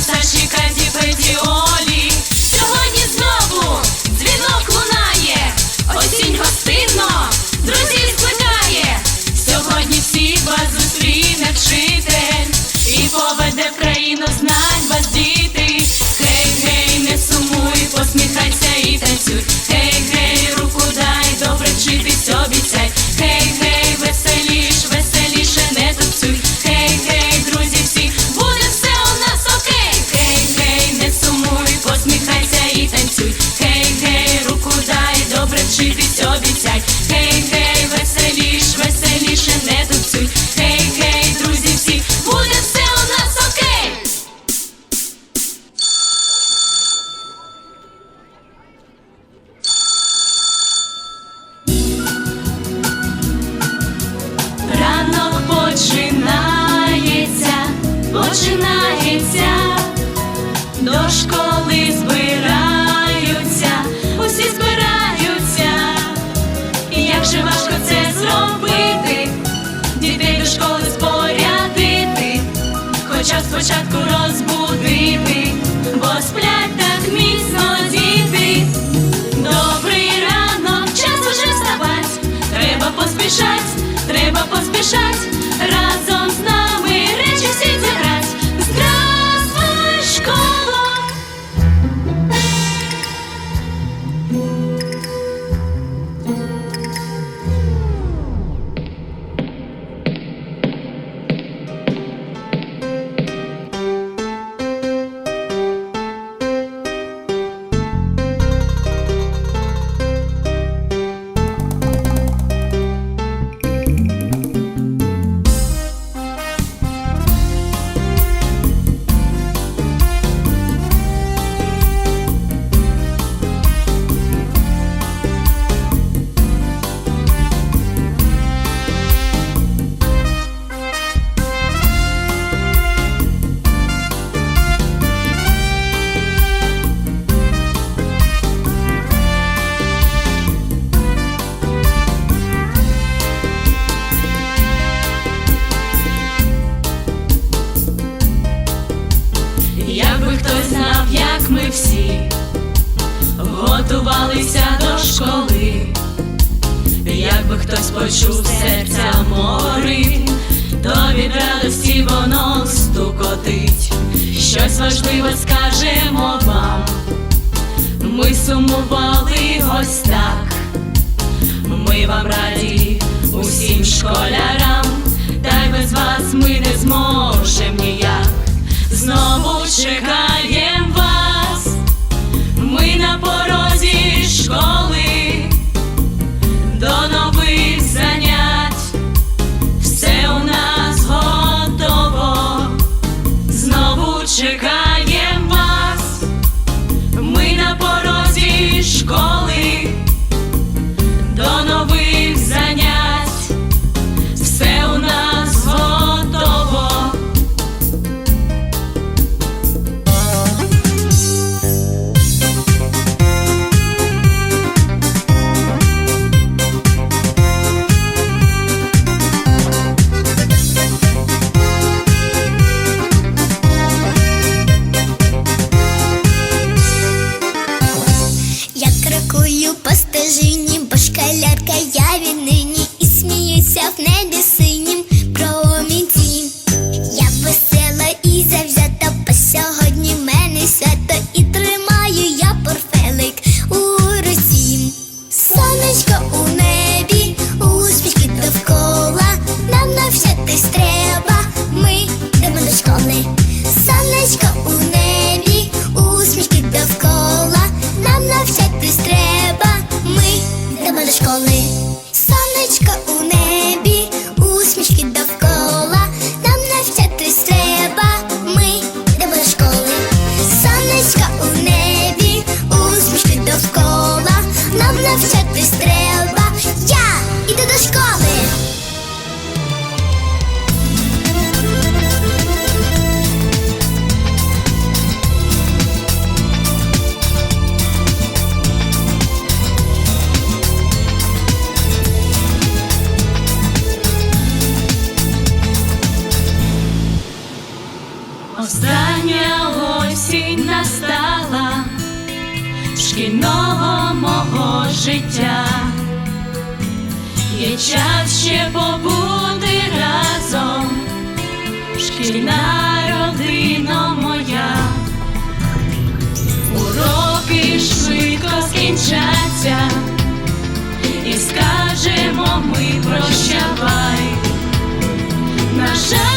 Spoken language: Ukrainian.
sunshine. спочатку розбудити, бо сплять так міцно діти. Добрий ранок, час уже вставать, треба поспішать, треба поспішать. Хочу серця морить, то від радості воно стукотить, щось важливе скажемо вам. Ми сумували ось так, ми вам раді усім школярам, та й без вас ми не зможемо ніяк знову чекаємо. Шкільного мого життя. Є час ще побути разом, шкільна родина моя. Уроки швидко скінчаться, і скажемо ми прощавай. На жаль,